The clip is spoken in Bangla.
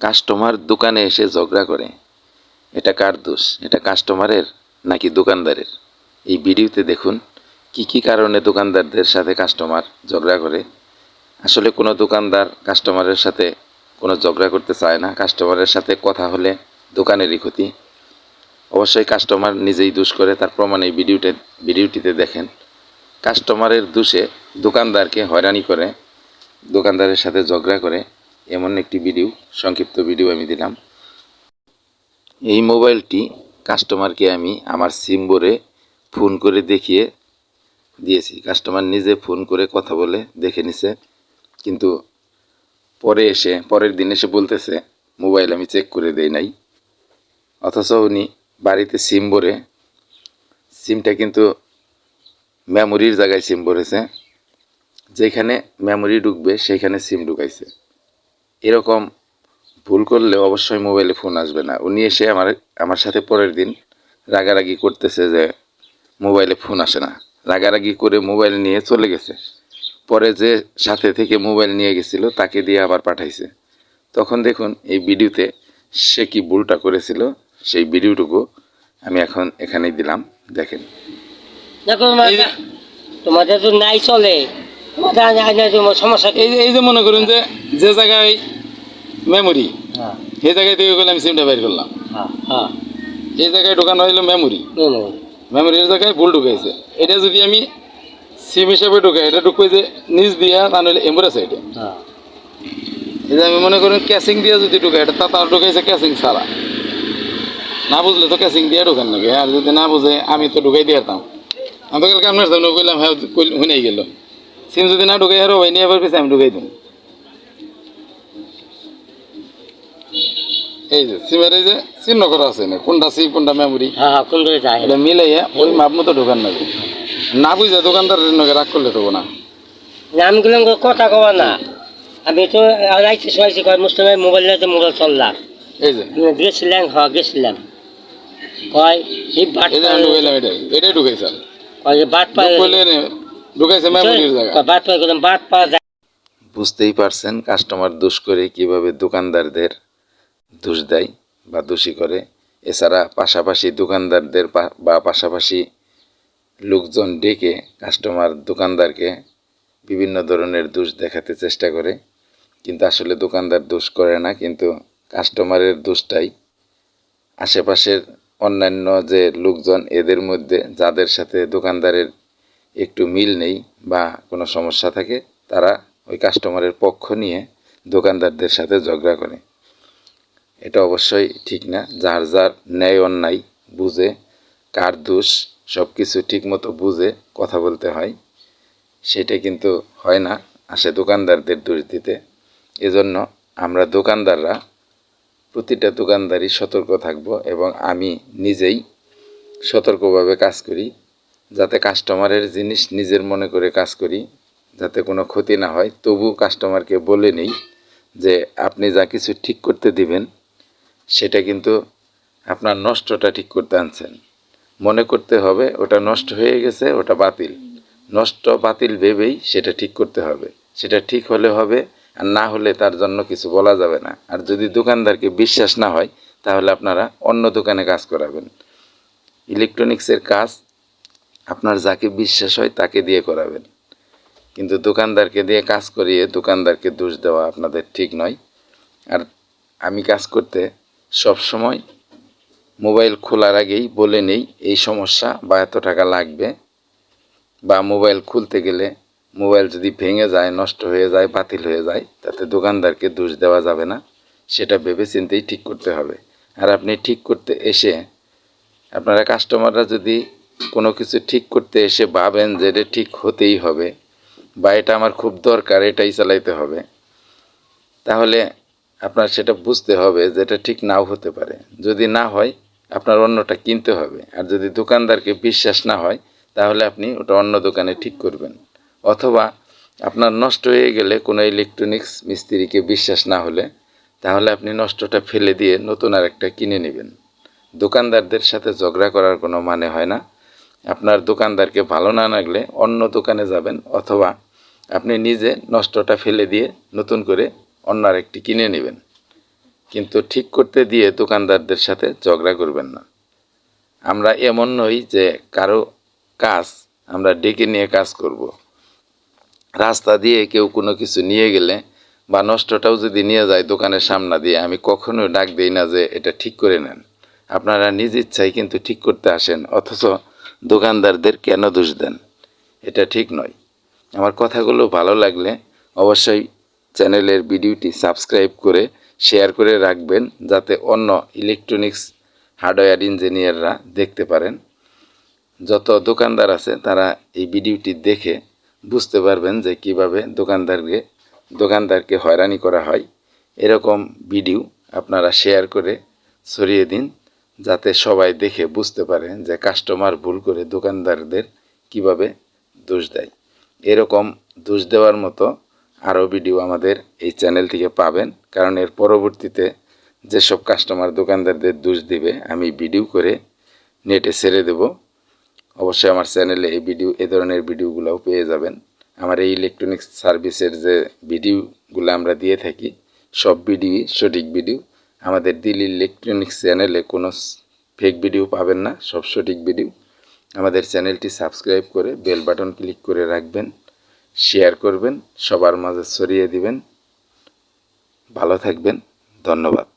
কাস্টমার দোকানে এসে ঝগড়া করে। এটা কার দোষ? এটা কাস্টমারের নাকি দোকানদারের? এই ভিডিওতে দেখুন, কি কি কারণে দোকানদারদের সাথে কাস্টমার ঝগড়া করে। আসলে কোনো দোকানদার কাস্টমারের সাথে কোনো ঝগড়া করতে চায় না। কাস্টমারের সাথে কথা হলে দোকানেরই ক্ষতি। অবশ্যই কাস্টমার নিজেই দোষ করে, তার প্রমাণ এই ভিডিওতে, ভিডিওটিতে দেখেন। কাস্টমারের দোষে দোকানদারকে হয়রানি করে, দোকানদারের সাথে ঝগড়া করে। এমন একটি ভিডিও সংক্ষিপ্ত ভিডিও আমি দিলাম। এই মোবাইলটি কাস্টমারকে আমি আমার সিম ভরে ফোন করে দেখিয়ে দিয়েছি। কাস্টমার নিজে ফোন করে কথা বলে দেখে নিছে। কিন্তু পরে এসে, পরের দিন এসে বলতেছে, মোবাইল আমি চেক করে দেই নাই। অথচ উনি বাড়িতে সিম ভরে সিমটা কিন্তু মেমোরির জায়গায় সিম ভরেছে যেখানে মেমোরি ঢুকবে, সেখানে সিম ঢুকাইছে। এরকম ভুল করলে অবশ্যই মোবাইলে ফোন আসবে না। উনি এসে আমার আমার সাথে পরের দিন রাগারাগি করতেছে যে মোবাইলে ফোন আসে না। রাগারাগি করে মোবাইল নিয়ে চলে গেছে। পরে যে সাথে থেকে মোবাইল নিয়ে গেছিল তাকে দিয়ে আবার পাঠাইছে। তখন দেখুন এই ভিডিওতে সে কি ভুলটা করেছিল সেই ভিডিওটুকু আমি এখন এখানেই দিলাম। দেখেন। দেখো তোমার- তোমাদের তো নাই চলে। তোমাদের সমস্যা এই যে এই যে মনে করুন যে যে জায়গায় মেমোরি হ্যাঁ। সেই জায়গায় থেকে গেলে আমি সিমটা বের করলাম। হ্যাঁ। হ্যাঁ। এই জায়গায় ঢোকানো হইল মেমোরি। মেমোরির জায়গায় ভুল ঢুকাইছে। এটা যদি আমি সিম হিসাবে ঢুকাই এটা ঢুকবে যে নিচ দিয়া তা নাহলে এমব্রাস এটা হ্যাঁ। আমি মনে করুন ক্যাসিং দিয়ে যদি ঢুকাই এটা তা তার ঢুকাইছে ক্যাসিং ছাড়া। না বুঝলে তো ক্যাসিং দিয়ে ঢোকান নাকি? আর যদি না বুঝে আমি তো ঢুকাই দিয়ে যেতাম আমি তো কালকে আপনার সামনে কইলাম হ্যাঁ হুনেই গেল। সিম যদি না ঢুকাই আর ওই নিয়ে আবার পেছে আমি ঢুকাই দিন এই যে সিমের এই যে চিহ্ন করা আছে না কোনটা সিম কোনটা মেমোরি হ্যাঁ হ্যাঁ কোন দিকে যায়। এটা মিলাইয়া ওই মাপ মতো ঢোকান নাকি? না বুঝে রাগ করলে তো না। আমি গেলাম কথা কবা না। আমি তো কয় মোবাইল নিয়ে মোবাইল চললাম। এই যে। গেছিলাম হ্যাঁ গেছিলাম। কয় এই বাট ঢুকাইলাম এটা এটাই ঢুকাইছে। কয় যে বাট পায় ঢুকাইলে ঢুকাইছে মেমোরির জায়গা বাট পায় গেলাম বাট যায় বুঝতেই পারছেন কাস্টমার দোষ করে কীভাবে দোকানদারদের দোষ দেয় বা দোষী করে। এছাড়া পাশাপাশি দোকানদারদের বা পাশাপাশি লোকজন ডেকে কাস্টমার দোকানদারকে বিভিন্ন ধরনের দোষ দেখাতে চেষ্টা করে। কিন্তু আসলে দোকানদার দোষ করে না, কিন্তু কাস্টমারের দোষটাই। আশেপাশের অন্যান্য যে লোকজন, এদের মধ্যে যাদের সাথে দোকানদারের একটু মিল নেই বা কোনো সমস্যা থাকে, তারা ওই কাস্টমারের পক্ষ নিয়ে দোকানদারদের সাথে ঝগড়া করে। এটা অবশ্যই ঠিক না। যার যার ন্যায়, অন্যায় বুঝে, কার দোষ সব কিছু ঠিকমতো বুঝে কথা বলতে হয়, সেটা কিন্তু হয় না। আসে দোকানদারদের দোষ দিতে এজন্য আমরা দোকানদাররা, প্রতিটা দোকানদারই সতর্ক থাকব এবং আমি নিজেই সতর্কভাবে কাজ করি, যাতে কাস্টমারের জিনিস নিজের মনে করে কাজ করি, যাতে কোনো ক্ষতি না হয়। তবু কাস্টমারকে বলে নেই যে, আপনি যা কিছু ঠিক করতে দিবেন সেটা কিন্তু আপনার নষ্টটা ঠিক করতে আনছেন। মনে করতে হবে, ওটা নষ্ট হয়ে গেছে, ওটা বাতিল। নষ্ট বাতিল ভেবেই সেটা ঠিক করতে হবে। সেটা ঠিক হলে হবে, আর না হলে তার জন্য কিছু বলা যাবে না। আর যদি দোকানদারকে বিশ্বাস না হয়, তাহলে আপনারা অন্য দোকানে কাজ করাবেন। ইলেকট্রনিক্সের কাজ আপনার যাকে বিশ্বাস হয়, তাকে দিয়ে করাবেন। কিন্তু দোকানদারকে দিয়ে কাজ করিয়ে দোকানদারকে দোষ দেওয়া আপনাদের ঠিক নয়। আর আমি কাজ করতে সব সময় মোবাইল খোলার আগেই বলে নেই এই সমস্যা বা এত টাকা লাগবে। বা মোবাইল খুলতে গেলে মোবাইল যদি ভেঙে যায়, নষ্ট হয়ে যায়, বাতিল হয়ে যায়, তাতে দোকানদারকে দোষ দেওয়া যাবে না। সেটা ভেবে চিন্তেই ঠিক করতে হবে। আর আপনি ঠিক করতে এসে আপনারা কাস্টমাররা যদি কোনো কিছু ঠিক করতে এসে ভাবেন যে এটা ঠিক হতেই হবে বা এটা আমার খুব দরকার, এটাই চালাইতে হবে, তাহলে আপনার সেটা বুঝতে হবে যে এটা ঠিক নাও হতে পারে। যদি না হয়, আপনার অন্যটা কিনতে হবে। আর যদি দোকানদারকে বিশ্বাস না হয়, তাহলে আপনি ওটা অন্য দোকানে ঠিক করবেন। অথবা আপনার নষ্ট হয়ে গেলে কোনো ইলেকট্রনিক্স মিস্ত্রিকে বিশ্বাস না হলে, তাহলে আপনি নষ্টটা ফেলে দিয়ে নতুন আর একটা কিনে নেবেন। দোকানদারদের সাথে ঝগড়া করার কোনো মানে হয় না। আপনার দোকানদারকে ভালো না লাগলে অন্য দোকানে যাবেন, অথবা আপনি নিজে নষ্টটা ফেলে দিয়ে নতুন করে অন্য আরেকটি কিনে নেবেন। কিন্তু ঠিক করতে দিয়ে দোকানদারদের সাথে ঝগড়া করবেন না। আমরা এমন নই যে কারও কাজ আমরা ডেকে নিয়ে কাজ করব। রাস্তা দিয়ে কেউ কোনো কিছু নিয়ে গেলে বা নষ্টটাও যদি নিয়ে যায় দোকানের সামনা দিয়ে, আমি কখনো ডাক দিই না যে এটা ঠিক করে নেন। আপনারা নিজ ইচ্ছায় কিন্তু ঠিক করতে আসেন, অথচ দোকানদারদের কেন দোষ দেন? এটা ঠিক নয়। আমার কথাগুলো ভালো লাগলে অবশ্যই চ্যানেলের ভিডিওটি সাবস্ক্রাইব করে শেয়ার করে রাখবেন যাতে অন্য ইলেকট্রনিক্স হার্ডওয়্যার ইঞ্জিনিয়াররা দেখতে পারেন। যত দোকানদার আছে, তারা এই ভিডিওটি দেখে বুঝতে পারবেন যে কীভাবে দোকানদারকে দোকানদারকে হয়রানি করা হয়। এরকম ভিডিও আপনারা শেয়ার করে ছড়িয়ে দিন, যাতে সবাই দেখে বুঝতে পারে যে কাস্টমার ভুল করে দোকানদারদের কীভাবে দোষ দেয়। এরকম দোষ দেওয়ার মতো আরও ভিডিও আমাদের এই চ্যানেল থেকে পাবেন। কারণ এর পরবর্তীতে যেসব কাস্টমার দোকানদারদের দোষ দিবে, আমি ভিডিও করে নেটে ছেড়ে দেব। অবশ্যই আমার চ্যানেলে এই ভিডিও, এ ধরনের ভিডিওগুলোও পেয়ে যাবেন। আমার এই ইলেকট্রনিক্স সার্ভিসের যে ভিডিওগুলো আমরা দিয়ে থাকি, সব ভিডিওই সঠিক ভিডিও। আমাদের দিল ইলেকট্রনিক্স চ্যানেলে কোনো ফেক ভিডিও পাবেন না, সব সঠিক ভিডিও। আমাদের চ্যানেলটি সাবস্ক্রাইব করে বেল বাটন ক্লিক করে রাখবেন। শেয়ার করবেন সবার মাঝে ছড়িয়ে দিবেন। ভালো থাকবেন ধন্যবাদ।